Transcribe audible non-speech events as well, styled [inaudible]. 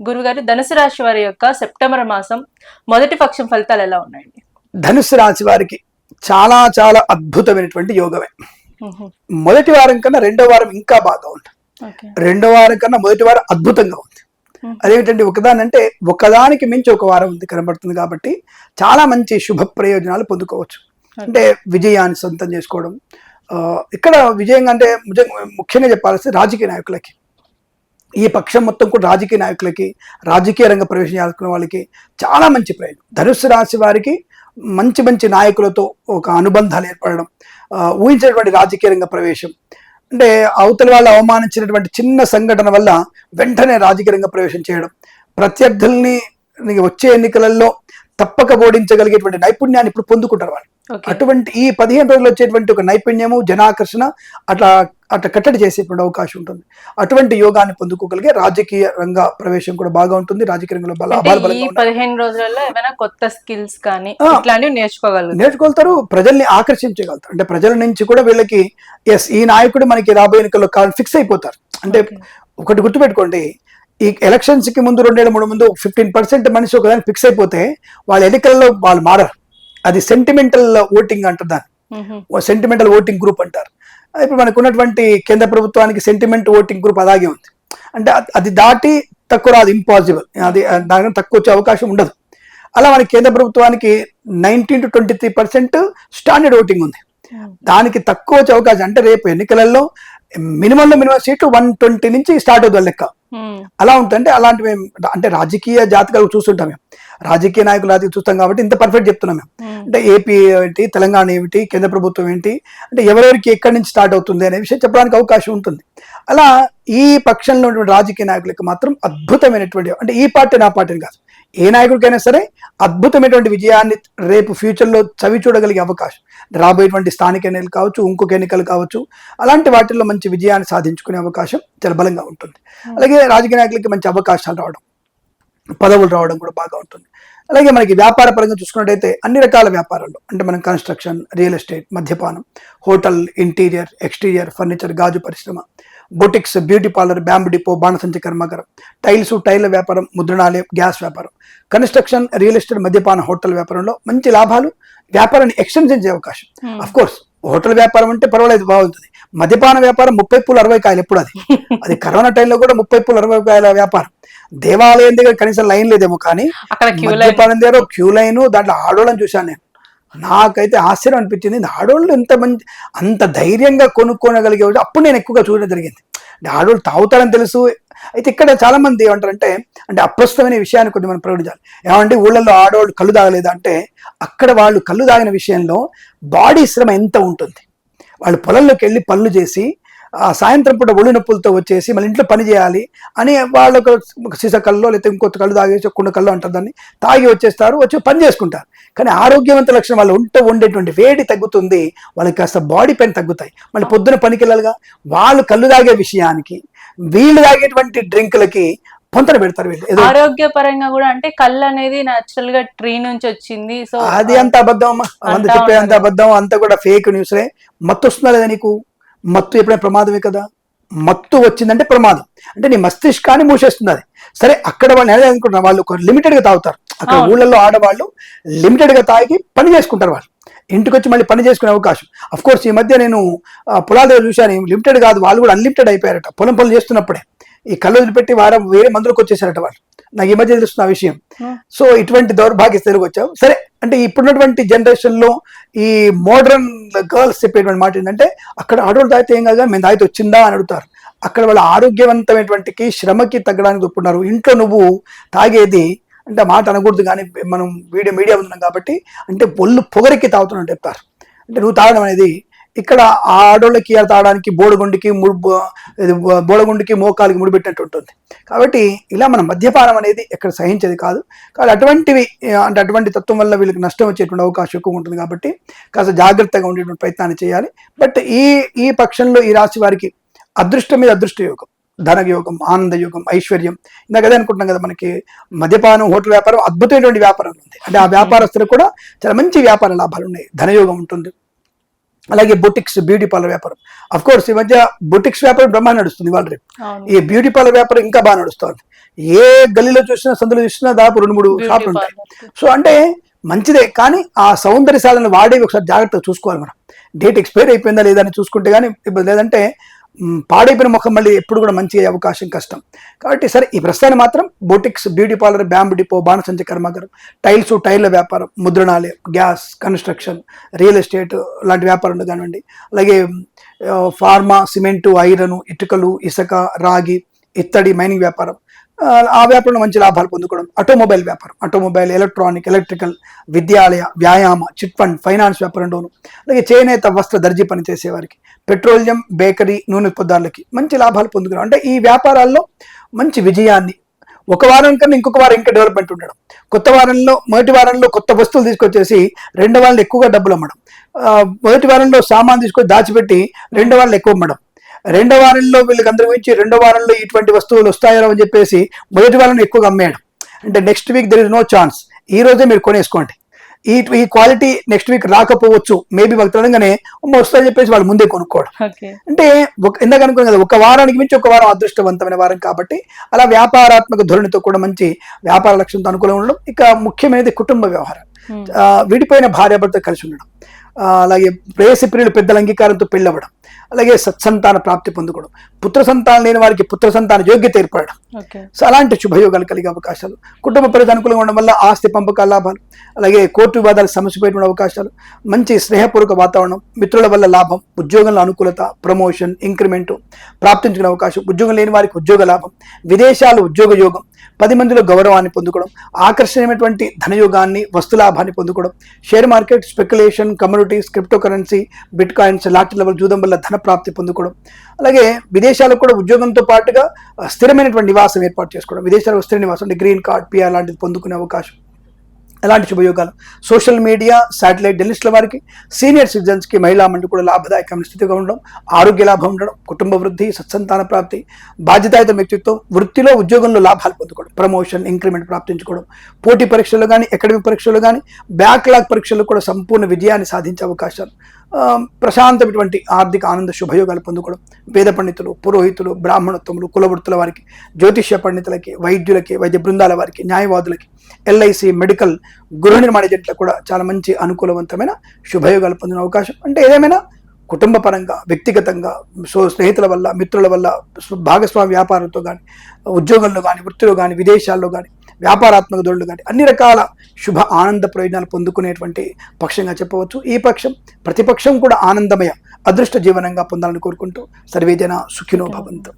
గురుగారు ధనుసు రాశి వారి యొక్క సెప్టెంబర్ మాసం మొదటి పక్షం ఫలితాలు ఎలా ఉన్నాయండి? ధనుస్సు రాశి వారికి చాలా చాలా అద్భుతమైనటువంటి యోగమే. మొదటి వారం కన్నా రెండో వారం ఇంకా బాగా ఉంది. రెండో వారం కన్నా మొదటి వారం అద్భుతంగా ఉంది. అదేమిటంటే ఒకదాని అంటే ఒకదానికి మించి ఒక వారం ఉంది కనబడుతుంది కాబట్టి చాలా మంచి శుభ ప్రయోజనాలు పొందుకోవచ్చు. అంటే విజయాన్ని సొంతం చేసుకోవడం. ఇక్కడ విజయం అంటే ముఖ్యంగా చెప్పాల్సి రాజకీయ నాయకులకి. ఈ పక్షం మొత్తం కూడా రాజకీయ నాయకులకి రాజకీయ రంగ ప్రవేశం చేసుకున్న వాళ్ళకి చాలా మంచి ప్రయోజనం. ధనుసు రాశి వారికి మంచి మంచి నాయకులతో ఒక అనుబంధాలు ఏర్పడడం ఊహించినటువంటి రాజకీయ రంగ ప్రవేశం. అంటే అవతల వాళ్ళు అవమానించినటువంటి చిన్న సంఘటన వల్ల వెంటనే రాజకీయ రంగ ప్రవేశం చేయడం ప్రత్యర్థుల్ని వచ్చే ఎన్నికలలో తప్పక ఓడించగలిగేటువంటి నైపుణ్యాన్ని ఇప్పుడు పొందుకుంటారు వాళ్ళు. అటువంటి ఈ పదిహేను రోజులు వచ్చేటువంటి ఒక నైపుణ్యము జనాకర్షణ అట్లా అట్లా కట్టడి చేసేటువంటి అవకాశం ఉంటుంది. అటువంటి యోగాన్ని పొందుకోగలిగే రాజకీయ రంగ ప్రవేశం కూడా బాగా ఉంటుంది. రాజకీయ రంగంలో. పదిహేను రోజులలో ఏమైనా కొత్త స్కిల్స్ కానీ. ఇట్లాంటివి నేర్చుకోగలుగుతారు? నేర్చుకోగలుగుతారు. ప్రజల్ని ఆకర్షించగలుగుతారు. అంటే ప్రజల నుంచి కూడా వీళ్ళకి ఎస్ ఈ నాయకుడు మనకి రాబోయే ఎన్నికల్లో ఫిక్స్ అయిపోతారు. అంటే. ఒకటి గుర్తుపెట్టుకోండి. ఈ ఎలక్షన్స్కి ముందు రెండేళ్ళ మూడు ముందు ఫిఫ్టీన్ పర్సెంట్ మనిషి ఒకదానికి ఫిక్స్ అయిపోతే వాళ్ళ ఎన్నికల్లో వాళ్ళు మారరు. అది సెంటిమెంటల్ ఓటింగ్ అంటారు దాన్ని. సెంటిమెంటల్ ఓటింగ్ గ్రూప్ అంటారు. ఇప్పుడు మనకు ఉన్నటువంటి కేంద్ర ప్రభుత్వానికి సెంటిమెంట్ ఓటింగ్ గ్రూప్ అలాగే ఉంది. అంటే అది దాటి తక్కువ రాదు ఇంపాసిబుల్ అది దాని తక్కువ వచ్చే అవకాశం ఉండదు. అలా మనకి కేంద్ర ప్రభుత్వానికి nineteen to twenty three percent standard voting ఉంది. దానికి తక్కువ వచ్చే అవకాశం అంటే రేపు ఎన్నికలలో మినిమంలో మినిమం సీట్లు వన్ ట్వంటీ నుంచి స్టార్ట్ అవుతుంది లెక్క. అలా ఉంటుంది అలాంటివి అంటే రాజకీయ జాతకాలు చూస్తుంటాం మేము. రాజకీయ నాయకులు అది చూస్తాం కాబట్టి ఇంత పర్ఫెక్ట్ చెప్తున్నాం మేము. మ్మ్. అంటే ఏపీ ఏంటి తెలంగాణ ఏమిటి కేంద్ర ప్రభుత్వం ఏంటి అంటే ఎవరెవరికి ఎక్కడి నుంచి స్టార్ట్ అవుతుంది అనే విషయం చెప్పడానికి అవకాశం ఉంటుంది. అలా ఈ పక్షంలో ఉన్నటువంటి రాజకీయ నాయకులకు మాత్రం అద్భుతమైనటువంటి అంటే ఈ పార్టీ నా పార్టీని కాదు. ఏ నాయకుడికైనా సరే అద్భుతమైనటువంటి విజయాన్ని రేపు ఫ్యూచర్లో చవి చూడగలిగే అవకాశం. రాబోయేటువంటి స్థానిక ఎన్నికలు కావచ్చు ఇంకొక ఎన్నికలు కావచ్చు అలాంటి వాటిల్లో మంచి విజయాన్ని సాధించుకునే అవకాశం చాలా బలంగా ఉంటుంది అలాగే రాజకీయ నాయకులకి మంచి అవకాశాలు రావడం పదవులు రావడం కూడా బాగా ఉంటుంది. అలాగే మనకి వ్యాపార పరంగా చూసుకున్నట్టయితే అన్ని రకాల వ్యాపారాలు అంటే మనం కన్స్ట్రక్షన్ రియల్ ఎస్టేట్ మద్యపానం హోటల్ ఇంటీరియర్ ఎక్స్టీరియర్ ఫర్నిచర్ గాజు పరిశ్రమ boutiques beauty parlour bamboo depot బాణసంచి కర్మాగారం టైల్స్ టైల్ వ్యాపారం ముద్రణాలయం గ్యాస్ వ్యాపారం. కన్స్ట్రక్షన్ రియల్ ఎస్టేట్ మద్యపాన హోటల్ వ్యాపారంలో మంచి లాభాలు వ్యాపారాన్ని ఎక్స్టెన్షన్ చేసే అవకాశం. Hmm. అఫ్ కోర్స్ హోటల్ వ్యాపారం అంటే పర్వాలేదు బాగుంటుంది. మద్యపాన వ్యాపారం ముప్పై పూలు అరవై కాయలు ఎప్పుడు అది [laughs] అది కరోనా టైంలో కూడా ముప్పై పూలు అరవై కాయల వ్యాపారం. దేవాలయం దగ్గర కనీసం లైన్ లేదేమో కానీ మద్యపానం దగ్గర క్యూ లైన్ దాంట్లో ఆడోళ్ళని చూశాను నేను. నాకైతే ఆశ్చర్యం అనిపించింది. ఆడోళ్ళు ఎంత మంచి అంత ధైర్యంగా కొనుక్కోనగలిగే అప్పుడు నేను ఎక్కువగా చూడడం జరిగింది. అంటే ఆడోళ్ళు తాగుతారని తెలుసు. అయితే ఇక్కడ చాలా మంది ఏమంటారంటే అంటే అప్రస్తుతమైన విషయాన్ని కొద్దిగా మనం ప్రకటించాలి ఏమంటే ఊళ్ళల్లో ఆడవాళ్ళు కళ్ళు తాగలేదు? అంటే అక్కడ వాళ్ళు కళ్ళు తాగిన విషయంలో బాడీ శ్రమ ఎంత ఉంటుంది? వాళ్ళు పొలంలోకి వెళ్ళి పనులు చేసి ఆ సాయంత్రం పూట ఒళ్ళు నొప్పులతో వచ్చేసి మళ్ళీ ఇంట్లో పని చేయాలి అని వాళ్ళకు సీస సీసా లేకపోతే ఇంకొక కళ్ళు తాగేసి కుండ కళ్ళు అంటారు దాన్ని తాగి వచ్చేస్తారు వచ్చి పని చేసుకుంటారు. కానీ ఆరోగ్యవంత లక్షణం వాళ్ళు ఉంట ఉండేటువంటి వేడి తగ్గుతుంది వాళ్ళకి కాస్త బాడీ పెయిన్ తగ్గుతాయి. మళ్ళీ పొద్దున పనికి వెళ్ళాలిగా వాళ్ళు కళ్ళు తాగే విషయానికి వీళ్ళు తాగేటువంటి డ్రింకులకి పొంతన పెడతారు వీళ్ళు. ఆరోగ్యపరంగా కూడా అంటే కళ్ళు అనేది నాచురల్గా ట్రీ నుంచి వచ్చింది. సో అది అంత అబద్ధం అమ్మా. అంత చెప్పే అంత. అబద్ధం. అంత కూడా ఫేక్ న్యూస్లే మత్తు వస్తుందా లేదా నీకు? మత్తు ఎప్పుడైనా ప్రమాదమే కదా? మత్తు వచ్చిందంటే ప్రమాదం. అంటే నీ మస్తిష్కాన్ని మూసేస్తుంది అది. సరే అక్కడ వాళ్ళు ఎలా అనుకుంటున్నారు వాళ్ళు లిమిటెడ్గా తాగుతారు. అక్కడ. ఊళ్ళల్లో ఆడవాళ్ళు లిమిటెడ్గా తాగి పని చేసుకుంటారు వాళ్ళు. ఇంటికి వచ్చి మళ్ళీ పని చేసుకునే అవకాశం. అఫ్ కోర్స్ ఈ మధ్య నేను పొలాల దగ్గర చూశాను. లిమిటెడ్ కాదు వాళ్ళు కూడా అన్లిమిటెడ్ అయిపోయారట. పొలం పనులు చేస్తున్నప్పుడే. ఈ కళ్ళు వదిలిపెట్టి వారం వేరే మందులకు వచ్చేసారట వాళ్ళు. నాకు ఈ మధ్య తెలుస్తున్న ఆ విషయం. సో ఇటువంటి దౌర్భాగ్య స్థితికి వచ్చాం. సరే అంటే ఇప్పుడున్నటువంటి జనరేషన్లో ఈ మోడర్న్ గర్ల్స్ చెప్పేటువంటి మాట ఏంటంటే అక్కడ ఆడవాళ్ళు తాగితే ఏం కాదు మేము తాగితే వచ్చిందా అని అడుగుతారు. అక్కడ వాళ్ళ ఆరోగ్యవంతమైనటువంటి శ్రమకి తగ్గడానికి ఒప్పుకున్నారు. ఇంట్లో నువ్వు తాగేది అంటే మాట అనకూడదు కానీ మనం వీడియో మీడియా ఉన్నాం కాబట్టి అంటే ఒళ్ళు పొగరికి తాగుతున్నట్టు చెప్తారు. అంటే నువ్వు తాగడం అనేది ఇక్కడ ఆ ఆడోళ్ళకి తాగడానికి బోడగుండికి ముడు బోడగుండికి మోకాలికి ముడిపెట్టినట్టు ఉంటుంది. కాబట్టి ఇలా మన మద్యపానం అనేది ఎక్కడ సహించేది కాదు. కాబట్టి అటువంటివి అంటే అటువంటి తత్వం వల్ల వీళ్ళకి నష్టం వచ్చేటువంటి అవకాశం ఎక్కువ ఉంటుంది కాబట్టి కాస్త జాగ్రత్తగా ఉండేటువంటి ప్రయత్నాన్ని చేయాలి. బట్ ఈ ఈ పక్షంలో ఈ రాశి వారికి అదృష్టం మీద అదృష్ట యోగం ధన యోగం ఆనంద యోగం ఐశ్వర్యం. ఇందాక అదే అనుకుంటున్నాం కదా మనకి మద్యపానం హోటల్ వ్యాపారం అద్భుతమైనటువంటి వ్యాపారం ఉంది. అంటే ఆ వ్యాపారస్తులకు కూడా చాలా మంచి వ్యాపార లాభాలు ఉన్నాయి. ధనయోగం ఉంటుంది. అలాగే బొటిక్స్ బ్యూటీ పార్లర్ వ్యాపారం. అఫ్ కోర్స్ ఈ మధ్య బొటిక్స్ వ్యాపారం బ్రహ్మాండ నడుస్తుంది వాళ్ళ రేపు. ఈ బ్యూటీ పార్లర్ వ్యాపారం ఇంకా బాగా నడుస్తుంది. ఏ గల్లీలో చూసినా సందులో చూసినా దాదాపు రెండు మూడు షాపులు ఉంటాయి. సో అంటే మంచిదే కానీ ఆ సౌందర్య సాధన వాడేవి ఒకసారి జాగ్రత్తగా చూసుకోవాలి మనం. డేట్ ఎక్స్పైర్ అయిపోయిందా లేదా అని చూసుకుంటే కానీ లేదంటే పాడైపోయిన ముఖం మళ్ళీ ఎప్పుడు కూడా మంచి అయ్యే అవకాశం కష్టం. కాబట్టి సరే ఈ ప్రస్తుతాన్ని మాత్రం boutiques beauty parlour bamboo depot బాణసంచ కర్మాగారం టైల్స్ టైర్ల వ్యాపారం ముద్రణాలయం గ్యాస్ కన్స్ట్రక్షన్ రియల్ ఎస్టేట్ లాంటి వ్యాపారాలు కానివ్వండి. అలాగే ఫార్మా సిమెంటు ఐరన్ ఇటుకలు ఇసుక రాగి ఇత్తడి మైనింగ్ వ్యాపారం ఆ, వ్యాపారంలో మంచి లాభాలు పొందుకోవడం. ఆటోమొబైల్ వ్యాపారం. ఆటోమొబైల్ ఎలక్ట్రానిక్ ఎలక్ట్రికల్ విద్యాలయ వ్యాయామ చిట్ ఫండ్ ఫైనాన్స్ వ్యాపారంలోను. అలాగే చేనేత వస్త్ర దర్జీ పని చేసేవారికి. పెట్రోలియం బేకరీ నూనె పదార్థాలకి మంచి లాభాలు పొందుకోవడం అంటే ఈ వ్యాపారాల్లో మంచి విజయాన్ని. ఒక వారం కన్నా ఇంకొక వారం ఇంకా డెవలప్మెంట్ ఉండడం. కొత్త వారంలో మొదటి వారంలో కొత్త వస్తువులు తీసుకొచ్చేసి రెండో వాళ్ళు ఎక్కువగా డబ్బులు అమ్మడం. మొదటి వారంలో సామాన్ తీసుకొని దాచిపెట్టి రెండో వాళ్ళు ఎక్కువ అమ్మడం. రెండో వారంలో వీళ్ళకి అందరి గురించి రెండో వారంలో ఇటువంటి వస్తువులు వస్తాయో అని చెప్పేసి మొదటి వారంలో ఎక్కువగా అమ్మేయడం అంటే next week there is no chance ఈ రోజే మీరు కొనేసుకోండి. ఈ ఈ క్వాలిటీ నెక్స్ట్ వీక్ రాకపోవచ్చు. మేబీ మాకు తెలంగానే వస్తుందని చెప్పేసి వాళ్ళు ముందే కొనుక్కోవడం. అంటే ఒక ఇందాక అనుకున్నాం కదా ఒక వారానికి మించి ఒక వారం అదృష్టవంతమైన వారం కాబట్టి అలా వ్యాపారాత్మక ధోరణితో కూడా మంచి వ్యాపార లక్ష్యంతో అనుకూలంగా ఉండడం ఇక ముఖ్యమైనది కుటుంబ వ్యవహారం. Hmm. విడిపోయిన భార్యాభర్త కలిసి ఉండడం. అలాగే ప్రేయసి ప్రియులు పెద్దల అంగీకారంతో పెళ్ళవడం అలాగే సత్సంతాన ప్రాప్తి పొందుకోవడం పుత్ర సంతానం లేని వారికి పుత్ర సంతాన యోగ్యత ఏర్పడడం. సో అలాంటి శుభయోగాలు కలిగే అవకాశాలు కుటుంబ పరిధి అనుకూలంగా ఉండడం వల్ల ఆస్తి పంపకాల లాభాలు అలాగే కోర్టు వివాదాలు సమస్యపోయేటువంటి అవకాశాలు మంచి స్నేహపూర్వక వాతావరణం మిత్రుల వల్ల లాభం ఉద్యోగంలో అనుకూలత ప్రమోషన్ ఇంక్రిమెంట్ ప్రాప్తించుకునే అవకాశం ఉద్యోగం లేని వారికి ఉద్యోగ లాభం విదేశాలు ఉద్యోగ యోగం పది మందిలో గౌరవాన్ని పొందుకోవడం ఆకర్షణీయమైనటువంటి ధనయోగాన్ని వస్తులాభాన్ని పొందుకోవడం share market speculation communities crypto currency bitcoins lottery level జూదం వల్ల ధన ప్రాప్తి పొందుకోవడం. అలాగే విదేశాలకు కూడా ఉద్యోగంతో పాటుగా స్థిరమైనటువంటి నివాసం ఏర్పాటు చేసుకోవడం. విదేశాలకు స్థిర నివాసం అంటే గ్రీన్ కార్డ్ పిఆర్ లాంటిది పొందుకునే అవకాశం. ఎలాంటి శుభయోగాలు? సోషల్ మీడియా శాటిలైట్ జర్నలిస్టుల వారికి సీనియర్ సిటిజన్స్కి మహిళా మండలి కూడా లాభదాయకమైన స్థితిగా ఉండడం ఆరోగ్య లాభం ఉండడం కుటుంబ వృద్ధి సత్సంతాన ప్రాప్తి బాధ్యతాయుత వ్యక్తిత్వం వృత్తిలో ఉద్యోగంలో లాభాలు పొందుకోవడం ప్రమోషన్ ఇంక్రిమెంట్ ప్రాప్తించుకోవడం పోటీ పరీక్షలు కానీ అకాడమిక్ పరీక్షలు కానీ బ్యాక్లాగ్ పరీక్షలు కూడా సంపూర్ణ విజయాన్ని సాధించే అవకాశాలు ప్రశాంతమైనటువంటి ఆర్థిక ఆనంద శుభయోగాలు పొందుకోవడం. వేద పండితులు పురోహితులు బ్రాహ్మణత్వములు కులవృత్తుల వారికి జ్యోతిష్య పండితులకి వైద్యులకి వైద్య బృందాల వారికి న్యాయవాదులకి ఎల్ఐసి మెడికల్ గృహ నిర్మాణ ఏజెంట్లకు కూడా చాలా మంచి అనుకూలవంతమైన శుభయోగాలు పొందిన అవకాశం. అంటే ఏదేమైనా కుటుంబ పరంగా వ్యక్తిగతంగా సో స్నేహితుల వల్ల మిత్రుల వల్ల భాగస్వామి వ్యాపారంతో కానీ ఉద్యోగంలో కానీ వృత్తిలో కానీ విదేశాల్లో కానీ వ్యాపారాత్మక దొరలు కానీ అన్ని రకాల శుభ ఆనంద ప్రయోజనాలు పొందుకునేటువంటి పక్షంగా చెప్పవచ్చు. ఈ పక్షం ప్రతిపక్షం కూడా ఆనందమయ అదృష్ట జీవనంగా పొందాలని కోరుకుంటూ సర్వేజన సుఖినో భవంతు.